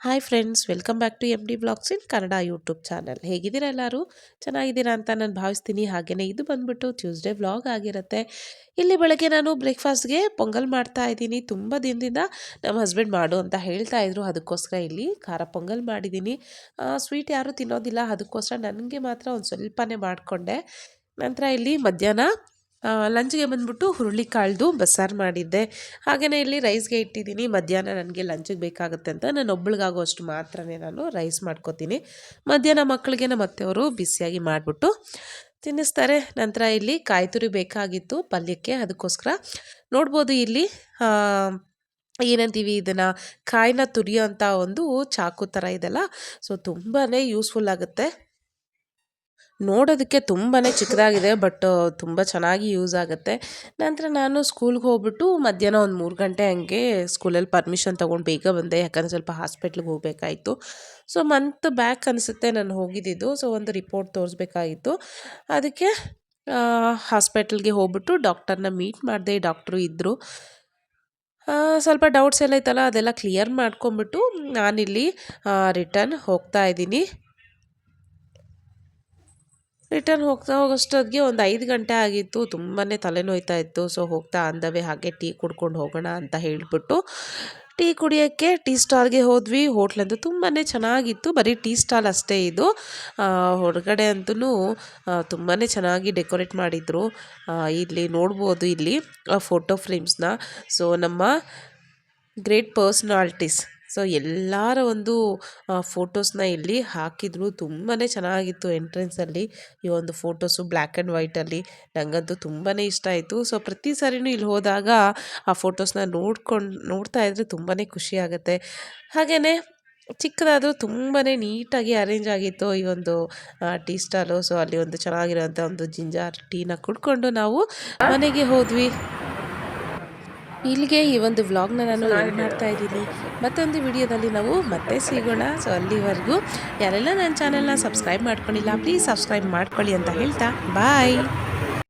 Hi friends welcome back to M D blogs in Kannada YouTube channel ಹೇಗಿದ್ದೀರಾ ಎಲ್ಲರೂ? ಚೆನ್ನಾಗಿದ್ದೀರಾ ಅಂತ ನಾನು ಭಾವಿಸ್ತೀನಿ. ಹಾಗೆಯೇ ಇದು ಬಂದ್ಬಿಟ್ಟು ಟ್ಯೂಸ್ಡೇ ವ್ಲಾಗ್ ಆಗಿರುತ್ತೆ. ಇಲ್ಲಿ ಬೆಳಗ್ಗೆ ನಾನು ಬ್ರೇಕ್ಫಾಸ್ಟ್ಗೆ ಪೊಂಗಲ್ ಮಾಡ್ತಾ ಇದ್ದೀನಿ. ತುಂಬ ದಿನದಿಂದ ನಮ್ಮ ಹಸ್ಬೆಂಡ್ ಮಾಡು ಅಂತ ಹೇಳ್ತಾ ಇದ್ರು. ಅದಕ್ಕೋಸ್ಕರ ಇಲ್ಲಿ ಖಾರ ಪೊಂಗಲ್ ಮಾಡಿದ್ದೀನಿ. ಸ್ವೀಟ್ ಯಾರೂ ತಿನ್ನೋದಿಲ್ಲ. ಅದಕ್ಕೋಸ್ಕರ ನನಗೆ ಮಾತ್ರ ಒಂದು ಸ್ವಲ್ಪನೇ ಮಾಡಿಕೊಂಡೆ. ನಂತರ ಇಲ್ಲಿ ಮಧ್ಯಾಹ್ನ ಲಂಚ್ಗೆ ಬಂದ್ಬಿಟ್ಟು ಹುರುಳಿಕಾಳ್ದು ಬಸ್ಸಾರು ಮಾಡಿದ್ದೆ. ಹಾಗೆಯೇ ಇಲ್ಲಿ ರೈಸ್ಗೆ ಇಟ್ಟಿದ್ದೀನಿ. ಮಧ್ಯಾಹ್ನ ನನಗೆ ಲಂಚಿಗೆ ಬೇಕಾಗುತ್ತೆ ಅಂತ. ನಾನು ಒಬ್ಳಿಗಾಗೋ ಅಷ್ಟು ಮಾತ್ರನೇ ನಾನು ರೈಸ್ ಮಾಡ್ಕೋತೀನಿ. ಮಧ್ಯಾಹ್ನ ಮಕ್ಕಳಿಗೆ ನಮ್ಮ ಅತ್ತೆಯವರು ಬಿಸಿಯಾಗಿ ಮಾಡಿಬಿಟ್ಟು ತಿನ್ನಿಸ್ತಾರೆ. ನಂತರ ಇಲ್ಲಿ ಕಾಯಿ ತುರಿ ಬೇಕಾಗಿತ್ತು ಪಲ್ಯಕ್ಕೆ. ಅದಕ್ಕೋಸ್ಕರ ನೋಡ್ಬೋದು ಇಲ್ಲಿ ಏನಂತೀವಿ ಇದನ್ನು ಕಾಯಿನ ತುರಿಯೋಂಥ ಒಂದು ಚಾಕು ಥರ ಇದೆಲ್ಲ. ಸೊ ತುಂಬಾ ಯೂಸ್ಫುಲ್ ಆಗುತ್ತೆ. ನೋಡೋದಕ್ಕೆ ತುಂಬಾ ಚಿಕ್ಕದಾಗಿದೆ, ಬಟ್ ತುಂಬ ಚೆನ್ನಾಗಿ ಯೂಸ್ ಆಗುತ್ತೆ. ನಂತರ ನಾನು ಸ್ಕೂಲ್ಗೆ ಹೋಗ್ಬಿಟ್ಟು ಮಧ್ಯಾಹ್ನ ಒಂದು ಮೂರು ಗಂಟೆ ಹಂಗೆ ಸ್ಕೂಲಲ್ಲಿ ಪರ್ಮಿಷನ್ ತೊಗೊಂಡು ಬೇಗ ಬಂದೆ, ಯಾಕಂದರೆ ಸ್ವಲ್ಪ ಹಾಸ್ಪಿಟ್ಲಿಗೆ ಹೋಗಬೇಕಾಯಿತು. ಸೊ, ಮಂತ್ ಬ್ಯಾಕ್ ಅನಿಸುತ್ತೆ ನಾನು ಹೋಗಿದ್ದಿದ್ದು, ಸೊ ಒಂದು ರಿಪೋರ್ಟ್ ತೋರಿಸ್ಬೇಕಾಗಿತ್ತು. ಅದಕ್ಕೆ ಹಾಸ್ಪಿಟಲ್ಗೆ ಹೋಗ್ಬಿಟ್ಟು ಡಾಕ್ಟರ್ನ ಮೀಟ್ ಮಾಡಿದೆ, ಡಾಕ್ಟ್ರು ಇದ್ದರು ಸ್ವಲ್ಪ ಡೌಟ್ಸ್ ಎಲ್ಲ ಇತ್ತಲ್ಲ, ಅದೆಲ್ಲ ಕ್ಲಿಯರ್ ಮಾಡ್ಕೊಂಬಿಟ್ಟು ನಾನಿಲ್ಲಿ ರಿಟರ್ನ್ ಹೋಗ್ತಾ ಇದ್ದೀನಿ. ರಿಟರ್ನ್ ಹೋಗ್ತಾ ಹೋಗೋಷ್ಟೊತ್ತಿಗೆ ಒಂದು ಐದು ಗಂಟೆ ಆಗಿತ್ತು. ತುಂಬಾ ತಲೆನೋಯ್ತಾ ಇತ್ತು. ಸೊ ಹೋಗ್ತಾ ಅಂದವೇ ಹಾಗೆ ಟೀ ಕುಡ್ಕೊಂಡು ಹೋಗೋಣ ಅಂತ ಹೇಳಿಬಿಟ್ಟು ಟೀ ಕುಡಿಯೋಕ್ಕೆ ಟೀ ಸ್ಟಾಲ್ಗೆ ಹೋದ್ವಿ. ಹೋಟ್ಲಂತೂ ತುಂಬಾ ಚೆನ್ನಾಗಿತ್ತು. ಬರೀ ಟೀ ಸ್ಟಾಲ್ ಅಷ್ಟೇ ಇದು. ಹೊರಗಡೆ ಅಂತೂ ತುಂಬಾ ಚೆನ್ನಾಗಿ ಡೆಕೋರೇಟ್ ಮಾಡಿದರು. ಇಲ್ಲಿ ನೋಡ್ಬೋದು ಇಲ್ಲಿ ಫೋಟೋ ಫ್ರೇಮ್ಸ್ನ. ಸೊ ನಮ್ಮ ಗ್ರೇಟ್ ಪರ್ಸ್ನಾಲ್ಟೀಸ್ ಸೊ, ಎಲ್ಲರ ಒಂದು ಫೋಟೋಸ್ನ ಇಲ್ಲಿ ಹಾಕಿದ್ರು. ತುಂಬಾ ಚೆನ್ನಾಗಿತ್ತು ಎಂಟ್ರೆನ್ಸಲ್ಲಿ. ಈ ಒಂದು ಫೋಟೋಸು ಬ್ಲ್ಯಾಕ್ ಆ್ಯಂಡ್ ವೈಟಲ್ಲಿ. ನನಗಂತೂ ತುಂಬಾ ಇಷ್ಟ ಆಯಿತು. ಸೊ, ಪ್ರತಿ ಸಾರಿನೂ ಇಲ್ಲಿ ಹೋದಾಗ ಆ ಫೋಟೋಸ್ನ ನೋಡ್ಕೊಂಡು, ನೋಡ್ತಾ ಇದ್ರೆ ತುಂಬಾ ಖುಷಿ ಆಗುತ್ತೆ. ಹಾಗೆಯೇ ಚಿಕ್ಕದಾದರೂ ತುಂಬಾ ನೀಟಾಗಿ ಅರೇಂಜ್ ಆಗಿತ್ತು ಈ ಒಂದು ಟೀ ಸ್ಟಾಲು. ಸೊ, ಅಲ್ಲಿ ಒಂದು ಚೆನ್ನಾಗಿರೋಂಥ ಒಂದು ಜಿಂಜಾರ್ ಟೀನ ಕುಡ್ಕೊಂಡು ನಾವು ಮನೆಗೆ ಹೋದ್ವಿ. ಇಲ್ಲಿಗೆ ಈ ಒಂದು ವ್ಲಾಗ್ನ ನಾನು ಮಾಡ್ತಾ ಇದ್ದೀನಿ. ಮತ್ತೊಂದು ವಿಡಿಯೋದಲ್ಲಿ ನಾವು ಮತ್ತೆ ಸಿಗೋಣ. ಸೊ ಅಲ್ಲಿವರೆಗೂ ಯಾರೆಲ್ಲ ನನ್ನ ಚಾನೆಲ್ನ ಸಬ್ಸ್ಕ್ರೈಬ್ ಮಾಡ್ಕೊಂಡಿಲ್ಲ ಪ್ಲೀಸ್ ಸಬ್ಸ್ಕ್ರೈಬ್ ಮಾಡ್ಕೊಳ್ಳಿ ಅಂತ ಹೇಳ್ತಾ. ಬಾಯ್